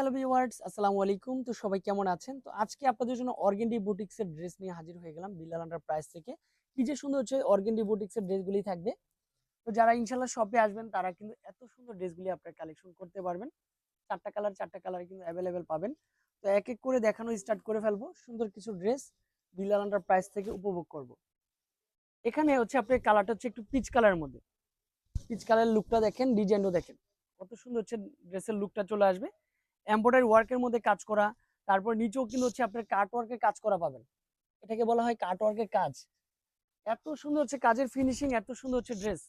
Hello viewers আসসালামু আলাইকুম। তো সবাই কেমন আছেন? তো আজকে আপনাদের জন্য অর্গেন্ডি বুটিক্সের ড্রেস নিয়ে হাজির হয়ে গেলাম বিল্লাল আন্ডার প্রাইস থেকে। কি যে সুন্দর হচ্ছে অর্গেন্ডি বুটিক্সের ড্রেসগুলি থাকবে। তো যারা ইনশাল্লাহ শপে আসবেন, তারা কিন্তু এত সুন্দর ড্রেসগুলি আপনার কালেকশন করতে পারবেন। চারটা কালার চারটা কালার কিন্তু অ্যাভেলেবেল পাবেন। তো এক এক করে দেখানো স্টার্ট করে ফেলব। সুন্দর কিছু ড্রেস বিল্লাল আন্ডার প্রাইস থেকে উপভোগ করব। এখানে হচ্ছে আপনার কালারটা হচ্ছে একটু পিচ কালারের মধ্যে। পিচ কালারের লুকটা দেখেন ডিজাইনও দেখেন। কত সুন্দর হচ্ছে ড্রেসের লুকটা চলে আসবে। এমব্রয়ডারি ওয়ার্কের মধ্যে কাজ করা, তারপর নিচেও কিন্তু হচ্ছে আপনার কাট ওয়ার্কের কাজ করা পাবেন। এটাকে বলা হয় কাট ওয়ার্কের কাজ। এত সুন্দর হচ্ছে কাজের ফিনিশিং এত সুন্দর হচ্ছে ড্রেস